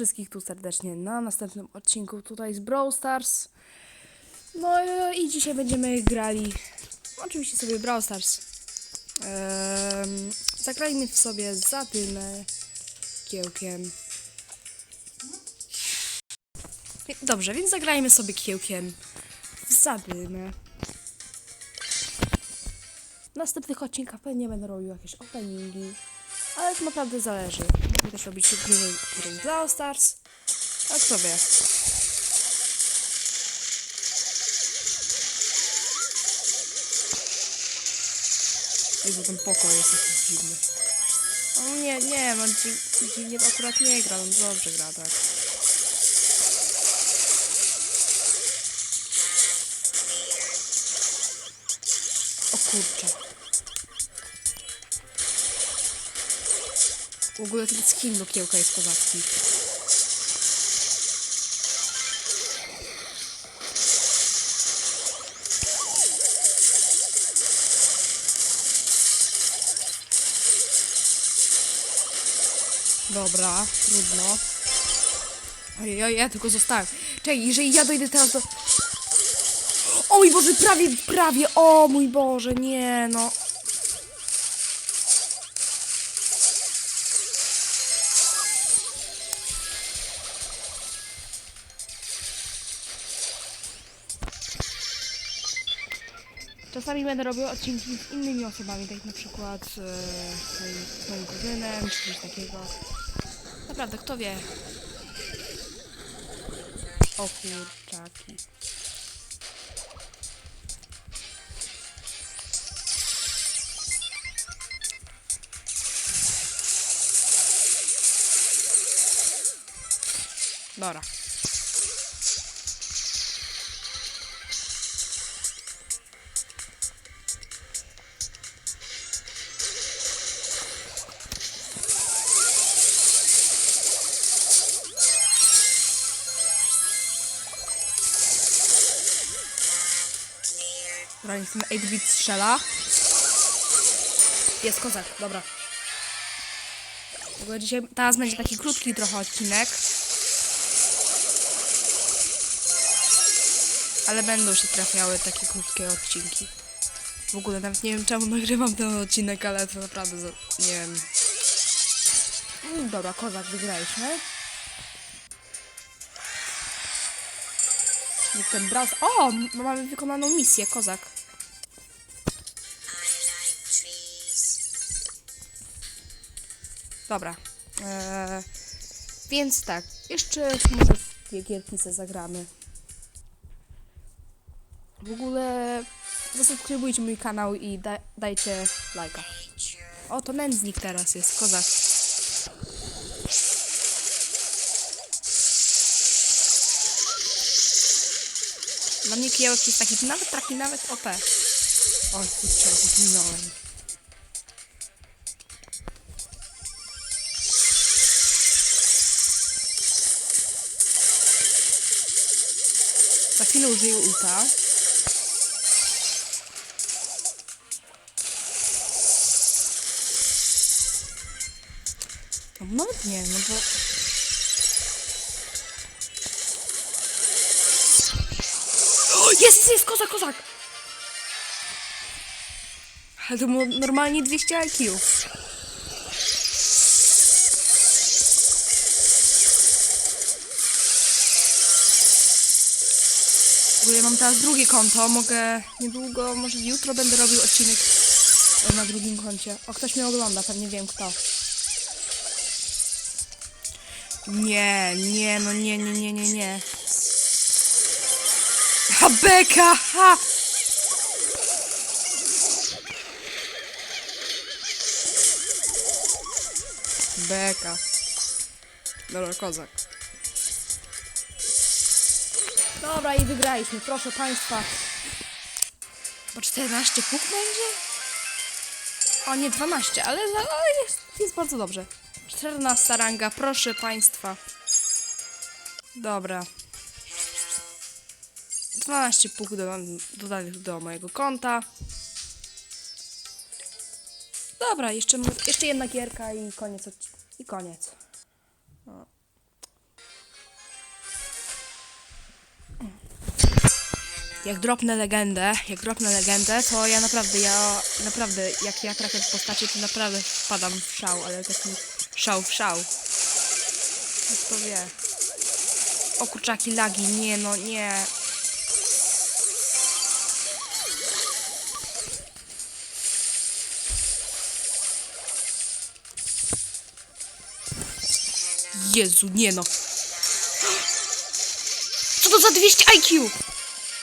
wszystkich tu serdecznie na następnym odcinku tutaj z Brawl Stars. No e, i dzisiaj będziemy grali oczywiście sobie Brawl Stars. Ehm, zagrajmy w sobie za tyle kiełkiem. Wie- Dobrze, więc zagrajmy sobie kiełkiem w. W następnych odcinkach pewnie będę robił jakieś openingi, ale to naprawdę zależy. Mogę też robić gry, gry Brawl Stars, a kto wie. Jezu, ten pokój jest jakiś dziwny. O nie, nie, on dzi- dziwnie akurat nie gra, on dobrze gra, tak. O kurczę. W ogóle ten skin do kiełka jest kozacki. Dobra, trudno. Ojej, ja, tylko zostałem. Czekaj, jeżeli ja dojdę teraz do... O mój Boże, prawie, prawie, o mój Boże, nie no. Czasami będę robił odcinki z innymi osobami, tak na przykład e, z z moim kuzynem, czy coś takiego. Naprawdę, kto wie? O kurczaki. Dobra. Dobra, ten 8-bit strzela. Jest kozak, dobra. Ogóle dzisiaj, teraz będzie taki krótki trochę odcinek. Ale będą się trafiały takie krótkie odcinki. W ogóle nawet nie wiem czemu nagrywam ten odcinek, ale to naprawdę, nie wiem. Mm, Dobra, kozak, wygraliśmy. Niech ten braus... O! Mamy wykonaną misję, kozak. Dobra. Eee, więc tak, jeszcze może w gierki zagramy. W ogóle zasubskrybujcie mój kanał i da, dajcie lajka. O, to nędznik teraz jest, kozak. Dla mnie kiełek jest taki, nawet taki, nawet OP. O, kurczę, zginąłem. Za chwilę użyję ulta. No nie, no bo... Jest, jest, kozak, kozak! Ale to było normalnie 200 IQ. Ogóle mam teraz drugie konto, mogę niedługo, może jutro będę robił odcinek e, na drugim koncie. O, ktoś mnie ogląda, pewnie wiem kto. Nie, nie, no nie, nie, nie, nie, nie. Ha, beka, ha! Beka. Dobra, kozak. Dobra, i wygraliśmy, proszę Państwa. Bo 14 puk będzie? O nie, 12, ale, ale jest, jest bardzo dobrze. 14 ranga, proszę Państwa. Dobra. 12 puk do, dodanych do mojego konta. Dobra, jeszcze, jeszcze jedna gierka i koniec. I koniec. O. jak dropnę legendę, jak dropnę legendę, to ja naprawdę, ja naprawdę, jak ja trafię w postacie, to naprawdę wpadam w szał, ale taki szał w szał. Kto wie. O kurczaki, lagi, nie no, nie. Jezu, nie no. Co to za 200 IQ?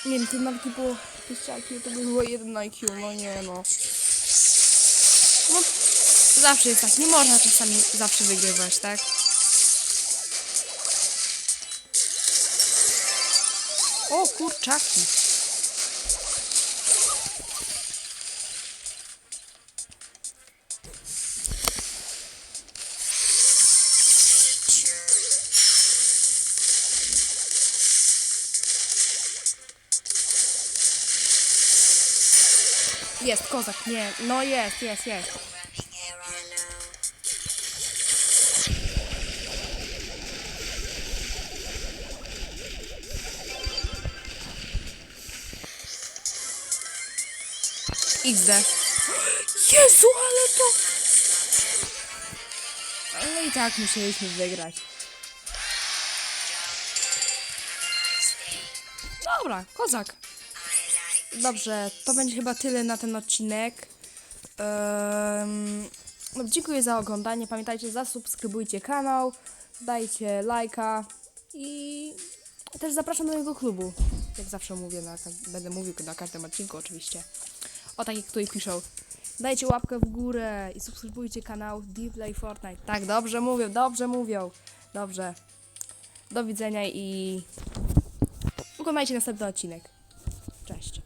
Nie wiem, to nawet było 200 IQ, to by było 1 IQ, no nie no. No, zawsze jest tak, nie można czasami zawsze wygrywać, tak? O kurczaki. Jest kozak, nie, no jest, jest, jest. XD. Jezu, ale to... Ale i tak musieliśmy wygrać. Dobra, kozak. Dobrze, to będzie chyba tyle na ten odcinek. Um, dziękuję za oglądanie. Pamiętajcie, zasubskrybujcie kanał, dajcie lajka i też zapraszam do mojego klubu. Jak zawsze mówię, na, będę mówił na każdym odcinku oczywiście. O tak jak tutaj piszą. Dajcie łapkę w górę i subskrybujcie kanał Deep Play Fortnite. Tak, dobrze mówią, dobrze mówią. Dobrze. Do widzenia i oglądajcie następny odcinek. Cześć.